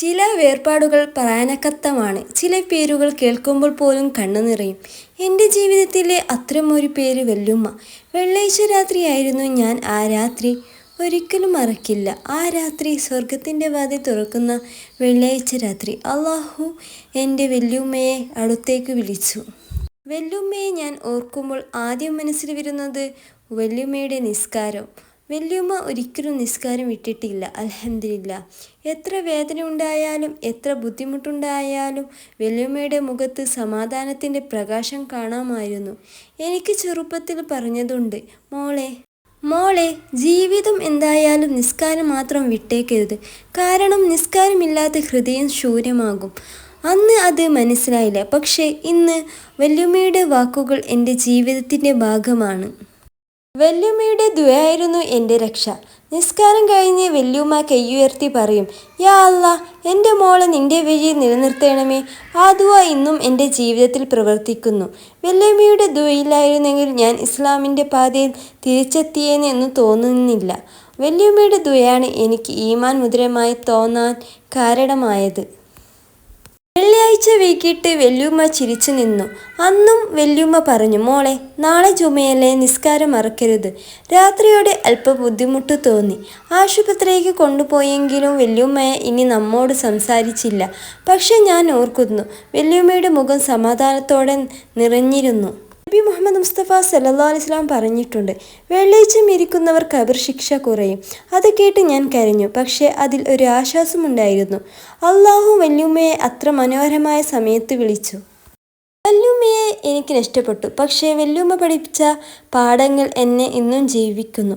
ചില വേർപാടുകൾ പ്രാണക്കത്തമാണ്. ചില പേരുകൾ കേൾക്കുമ്പോൾ പോലും കണ്ണു നിറയും. എന്റെ ജീവിതത്തിലെ ഒരു പേര് വെല്ലുമ്മ വെള്ളിയാഴ്ച രാത്രിയായിരുന്നു ഞാൻ ആ രാത്രി ഒരിക്കലും മറക്കില്ല. ആ രാത്രി സ്വർഗത്തിന്റെ വാതി തുറക്കുന്ന വെള്ളിയാഴ്ച രാത്രി. അള്ളാഹു എന്റെ വെല്ലുമ്മയെ അടുത്തേക്ക് വിളിച്ചു. വെല്ലുമ്മയെ ഞാൻ ഓർക്കുമ്പോൾ ആദ്യം മനസ്സിൽ വരുന്നത് വെല്ലുമ്മയുടെ നിസ്കാരം. വല്യുമ്മ ഒരിക്കലും നിസ്കാരം വിട്ടിട്ടില്ല. അലഹമില്ല എത്ര വേദന ഉണ്ടായാലും എത്ര ബുദ്ധിമുട്ടുണ്ടായാലും വല്യമ്മയുടെ മുഖത്ത് സമാധാനത്തിന്റെ പ്രകാശം കാണാമായിരുന്നു. എനിക്ക് ചെറുപ്പത്തിൽ പറഞ്ഞതുണ്ട് "മോളെ. മോളെ ജീവിതം എന്തായാലും നിസ്കാരം മാത്രം വിട്ടേക്കരുത്. കാരണം നിസ്കാരമില്ലാത്ത ഹൃദയം ശൂന്യമാകും. " അന്ന് അത് മനസ്സിലായില്ല. പക്ഷേ ഇന്ന് വല്യമ്മയുടെ വാക്കുകൾ എന്റെ ജീവിതത്തിന്റെ ഭാഗമാണ്. വല്യുമ്മയുടെ ദ്വയായിരുന്നു എന്റെ രക്ഷ. നിസ്കാരം കഴിഞ്ഞ് വല്യുമ്മ കൈയുയർത്തി പറയും "യാ അല്ല എന്റെ മോളെ നിന്റെ വഴി നിലനിർത്തണമേ. " ആ ദുആ ഇന്നും എന്റെ ജീവിതത്തിൽ പ്രവർത്തിക്കുന്നു. വല്യമ്മയുടെ ദുആയില്ലായിരുന്നെങ്കിൽ ഞാൻ ഇസ്ലാമിന്റെ പാതയിൽ തിരിച്ചെത്തിയേനെ എന്ന് തോന്നുന്നില്ല. വല്യമ്മയുടെ ദുആയാണ് എനിക്ക് ഈമാൻ മുദ്രമായി തോന്നാൻ കാരണമായത്. വെള്ളിയാഴ്ച വൈകിട്ട് വല്യുമ്മ ചിരിച്ചു നിന്നു. അന്നും വല്യുമ്മ പറഞ്ഞു "മോളെ നാളെ ചുമയല്ലേ നിസ്കാരം മറക്കരുത്. " രാത്രിയോടെ അല്പ ബുദ്ധിമുട്ട് തോന്നി. ആശുപത്രിയിലേക്ക് കൊണ്ടുപോയെങ്കിലും വെല്ലുമ്മയെ ഇനി നമ്മോട് സംസാരിച്ചില്ല. പക്ഷെ ഞാൻ ഓർക്കുന്നു വല്യുമ്മയുടെ മുഖം സമാധാനത്തോടെ നിറഞ്ഞിരുന്നു. നബി മുഹമ്മദ് മുസ്തഫ സ്വല്ലല്ലാഹു അലൈഹി വസല്ലം പറഞ്ഞിട്ടുണ്ട് "വെള്ളിയാഴ്ച ഇരിക്കുന്നവർ കബർ ശിക്ഷ കുറയും. " അത് കേട്ട് ഞാൻ കരഞ്ഞു. പക്ഷേ അതിൽ ഒരു ആശ്വാസമുണ്ടായിരുന്നു. അള്ളാഹു വല്യുമ്മയെ അത്ര മനോഹരമായ സമയത്ത് വിളിച്ചു. വല്യുമ്മയെ എനിക്ക് നഷ്ടപ്പെട്ടു. പക്ഷേ വല്ലുമ്മ പഠിപ്പിച്ച പാഠങ്ങൾ എന്നെ ഇന്നും ജീവിക്കുന്നു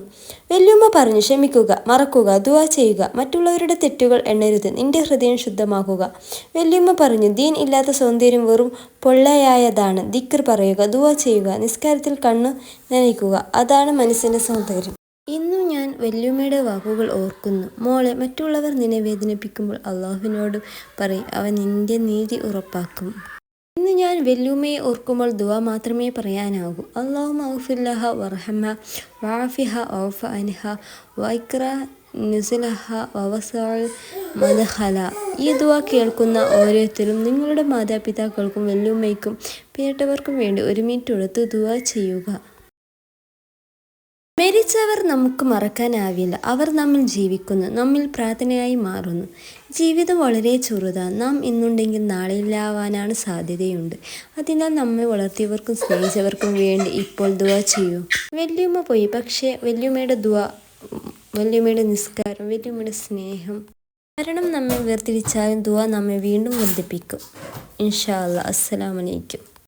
വല്ലുമ്മ പറഞ്ഞു "ക്ഷമിക്കുക. മറക്കുക. ദുവാ ചെയ്യുക. മറ്റുള്ളവരുടെ തെറ്റുകൾ എണ്ണരുത്. നിന്റെ ഹൃദയം ശുദ്ധമാക്കുക. " വല്യുമ്മ പറഞ്ഞു "ദീൻ ഇല്ലാത്ത സൗന്ദര്യം വെറും പൊള്ളയായതാണ്. ദിക്കർ പറയുക. ദുവാ ചെയ്യുക. നിസ്കാരത്തിൽ കണ്ണു നനയ്ക്കുക. അതാണ് മനസ്സിന്റെ സൗന്ദര്യം. " ഇന്നും ഞാൻ വല്യുമ്മയുടെ വാക്കുകൾ ഓർക്കുന്നു. "മോളെ മറ്റുള്ളവർ നിന്നെ വേദനിപ്പിക്കുമ്പോൾ അള്ളാഹുവിനോട് പറയും അവൻ നിന്റെ നീതി ഉറപ്പാക്കും. " ഇന്ന് ഞാൻ വെല്ലുമയെ ഓർക്കുമ്പോൾ ദുആ മാത്രമേ പറയാനാകൂ. അള്ളാഹു മൗഫുല്ലഹ വർഹമ വാഫിഹ ഔഫ അൻഹ വൈക്ര നുസലഹ വവസാൾ മദഹല " ഈ ദുആ കേൾക്കുന്ന ഓരോരുത്തരും നിങ്ങളുടെ മാതാപിതാക്കൾക്കും വെല്ലുമ്മയ്ക്കും പേട്ടവർക്കും വേണ്ടി ഒരു മിനിറ്റ് എടുത്ത് ദുആ ചെയ്യുക. മരിച്ചവർ നമുക്ക് മറക്കാനാവില്ല. അവർ നമ്മിൽ ജീവിക്കുന്നു. നമ്മിൽ പ്രാർത്ഥനയായി മാറുന്നു. ജീവിതം വളരെ ചെറുതാണ്. നാം ഇന്നുണ്ടെങ്കിൽ നാളെയില്ലാതാവാൻ സാധ്യതയുണ്ട്. അതിനാൽ നമ്മെ വളർത്തിയവർക്കും സ്നേഹിച്ചവർക്കും വേണ്ടി ഇപ്പോൾ ദുവ ചെയ്യൂ. വല്യമ്മ പോയി. പക്ഷേ വല്യമ്മയുടെ ദുവ വല്യമ്മയുടെ നിസ്കാരം, വല്യമ്മയുടെ സ്നേഹം. മരണം നമ്മെ വേർതിരിച്ചാലും ദുവ നമ്മെ വീണ്ടും വർദ്ധിപ്പിക്കും ഇൻഷാ അല്ലാ അസ്സലാമു അലൈക്കും.